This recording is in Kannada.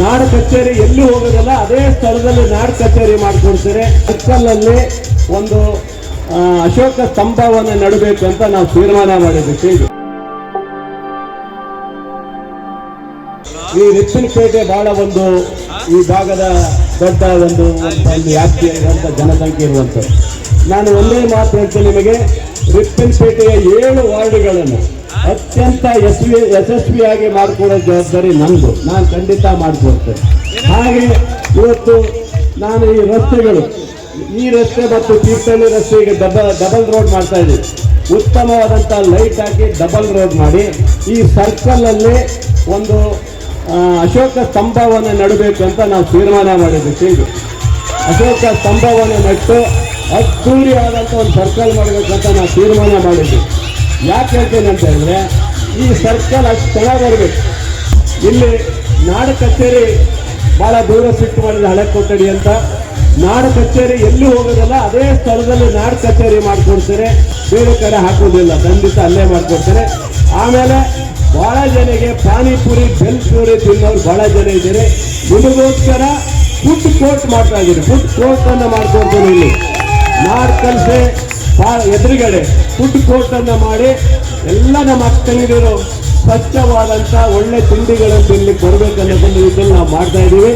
ನಾಡ ಕಚೇರಿ ಎಲ್ಲಿ ಹೋಗೋದಲ್ಲ ಅದೇ ಸ್ಥಳದಲ್ಲಿ ನಾಡ ಕಚೇರಿ ಮಾಡಿಕೊಡ್ತಾರೆ. ಸರ್ಕಲಲ್ಲಿ ಒಂದು ಅಶೋಕ ಸ್ತಂಭವನ್ನು ನಡಬೇಕು ಅಂತ ನಾವು ತೀರ್ಮಾನ ಮಾಡಿದ್ದೀವಿ ಈ ರಿಪ್ಪನ್ಪೇಟೆ ಬಹಳ ಒಂದು, ಈ ಭಾಗದ ದೊಡ್ಡ ಒಂದು ಒಂದು ವ್ಯಾಪ್ತಿ ಇರುವಂತ ಜನಸಂಖ್ಯೆ ಇರುವಂತ ನಾನು ಒಂದೇ ಮಾತು ಹೇಳ್ತೇನೆ ನಿಮಗೆ ರಿಪ್ಪನ್ಪೇಟೆಯ ಏಳು ವಾರ್ಡ್ಗಳನ್ನು ಅತ್ಯಂತ ಯಶಸ್ವಿ ಯಶಸ್ವಿಯಾಗಿ ಮಾಡಿಕೊಡೋ ಜವಾಬ್ದಾರಿ ನಂದು. ನಾನು ಖಂಡಿತ ಮಾಡಿಕೊಡ್ತೇನೆ. ಹಾಗೆ ಇವತ್ತು ನಾನು ಈ ರಸ್ತೆಗಳು, ಈ ರಸ್ತೆ ಮತ್ತು ತೀರ್ಥಹಳ್ಳಿ ಈಗ ಡಬಲ್ ಡಬಲ್ ರೋಡ್ ಮಾಡ್ತಾ ಇದ್ದೀವಿ ಉತ್ತಮವಾದಂಥ ಲೈಟ್ ಹಾಕಿ ಡಬಲ್ ರೋಡ್ ಮಾಡಿ, ಈ ಸರ್ಕಲಲ್ಲಿ ಒಂದು ಅಶೋಕ ಸ್ತಂಭವನ್ನು ನಡಬೇಕು ಅಂತ ನಾವು ತೀರ್ಮಾನ ಮಾಡಿದ್ವಿ. ಇದು ಅಶೋಕ ಸ್ತಂಭವನ್ನು ನೆಟ್ಟು ಅದ್ದೂರಿ ಆದಂಥ ಒಂದು ಸರ್ಕಲ್ ಮಾಡಬೇಕಂತ ನಾವು ತೀರ್ಮಾನ ಮಾಡಿದ್ವಿ. ಯಾಕೆ ಹೇಳ್ತೇನೆ ಅಂತ ಹೇಳಿದ್ರೆ, ಈ ಸರ್ಕಲ್ ಅಷ್ಟು ಚೆನ್ನಾಗಿ ಬರಬೇಕು. ಇಲ್ಲಿ ನಾಡ ಕಚೇರಿ ಬಹಳ ದೂರ ಸಿಟ್ಟು ಮಾಡಿದ ಹಳೆ ಕೊಠಡಿ ಅಂತ. ನಾಡ ಕಚೇರಿ ಎಲ್ಲಿ ಹೋಗೋದಲ್ಲ, ಅದೇ ಸ್ಥಳದಲ್ಲಿ ನಾಡ ಕಚೇರಿ ಮಾಡಿಕೊಡ್ತಾರೆ. ಬೇರೆ ಕಡೆ ಹಾಕೋದಿಲ್ಲ, ಖಂಡಿತ ಅಲ್ಲೇ ಮಾಡ್ಕೊಳ್ತಾರೆ ಆಮೇಲೆ ಬಹಳ ಜನಗೆ ಪಾನಿಪುರಿ ಬೆಲ್ ಪೂರಿ ತಿನ್ನೋರು ಬಹಳ ಜನ ಇದ್ದಾರೆ. ನಿಮಗೋಸ್ಕರ ಫುಡ್ ಕೋರ್ಟ್ ಮಾಡ್ತಾ ಇದ್ದೀರಿ ಫುಡ್ ಕೋರ್ಟ್ ಅನ್ನ ಮಾಡ್ಕೊಡ್ತೀನಿ ಇಲ್ಲಿ. ನಾಡ್ ಕಲ್ಸೆ ಎದುರುಗಡೆ ಫುಡ್ ಕೋರ್ಟನ್ನು ಮಾಡಿ ಎಲ್ಲ ನಮ್ಮ ಅಕ್ಕ ಸ್ವಚ್ಛವಾದಂಥ ಒಳ್ಳೆ ತಿಂಡಿಗಳನ್ನು ಇಲ್ಲಿ ಕೊಡಬೇಕನ್ನೋದನ್ನು ಇದನ್ನು ನಾವು ಮಾಡ್ತಾ ಇದ್ದೀವಿ.